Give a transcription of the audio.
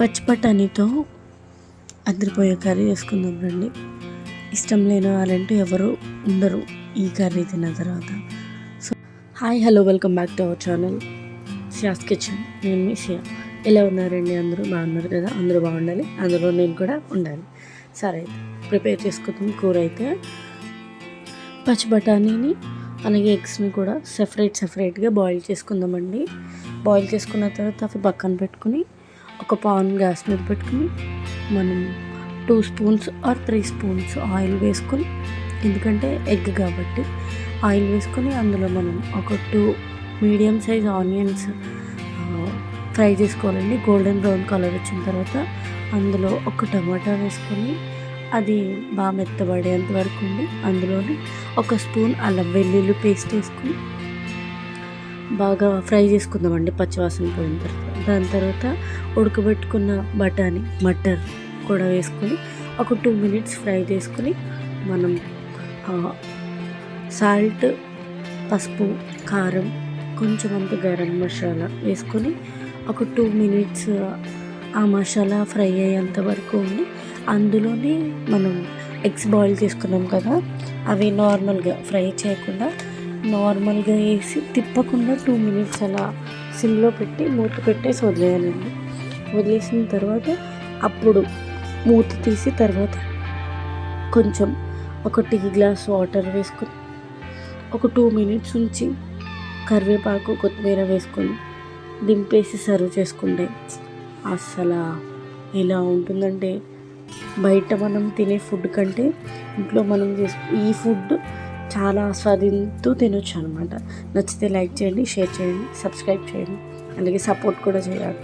పచ్చి బఠానీతో అదిరిపోయే కర్రీ చేసుకుందాం రండి. ఇష్టం లేని వాళ్ళంటూ ఎవరు ఉండరు. ఈ కర్రీ తిన్న తర్వాత. So hi hello welcome back to our channel Siya's kitchen. నేను మీ సియా ఎలా ఉన్నారండి అందరూ? బాగున్నారు కదా? అందరూ బాగుండాలి. అందులో నేను కూడా ఉండాలి. సరే అయితే ప్రిపేర్ చేసుకుందాం కూర అయితే. పచ్చి బఠానీని అలాగే ఎగ్స్ని కూడా సెపరేట్ సెపరేట్గా బాయిల్ చేసుకుందామండి. బాయిల్ చేసుకున్న తర్వాత అవి పక్కన పెట్టుకుని ఒక పాన్ గ్యాస్ మీద పెట్టుకుని మనం two spoons or three spoons oil వేసుకొని ఎందుకంటే ఎగ్ కాబట్టి ఆయిల్ వేసుకొని అందులో మనం ఒక two medium size onions fry చేసుకోవాలండి. గోల్డెన్ బ్రౌన్ కలర్ వచ్చిన తర్వాత అందులో ఒక టమాటా వేసుకొని అది బాగా మెత్తబడేంత వరకు ఉండి అందులోని ఒక స్పూన్ అల్లం వెల్లుల్లి పేస్ట్ వేసుకొని బాగా ఫ్రై చేసుకుందామండి పచ్చివాసన పోయిన తర్వాత. దాని తర్వాత ఉడకబెట్టుకున్న బఠానీ మటర్ కూడా వేసుకొని ఒక టూ మినిట్స్ ఫ్రై చేసుకొని మనం సాల్ట్ పసుపు కారం కొంచెం అంత గరం మసాలా వేసుకొని ఒక టూ మినిట్స్ ఆ మసాలా ఫ్రై అయ్యేంత వరకు ఉండి అందులోనే మనం ఎగ్స్ బాయిల్ చేసుకున్నాం కదా అవి నార్మల్గా ఫ్రై చేయకుండా నార్మల్గా వేసి తిప్పకుండా టూ మినిట్స్ అలా సిమ్లో పెట్టి మూత పెట్టేసి వదిలేయాలండి. వదిలేసిన తర్వాత అప్పుడు మూత తీసి తర్వాత కొంచెం ఒక టీ గ్లాస్ వాటర్ వేసుకొని ఒక టూ మినిట్స్ ఉంచి కరివేపాకు కొత్తిమీర వేసుకొని దింపేసి సర్వ్ చేసుకుంటే అసలు ఎలా ఉంటుందంటే బయట మనం తినే ఫుడ్ కంటే ఇంట్లో మనం చేసు ఈ ఫుడ్ చాలా ఆస్వాదిస్తూ తినొచ్చు అనమాట నచ్చితే లైక్ చేయండి షేర్ చేయండి సబ్స్క్రైబ్ చేయండి. అలాగే సపోర్ట్ కూడా చేయాలి.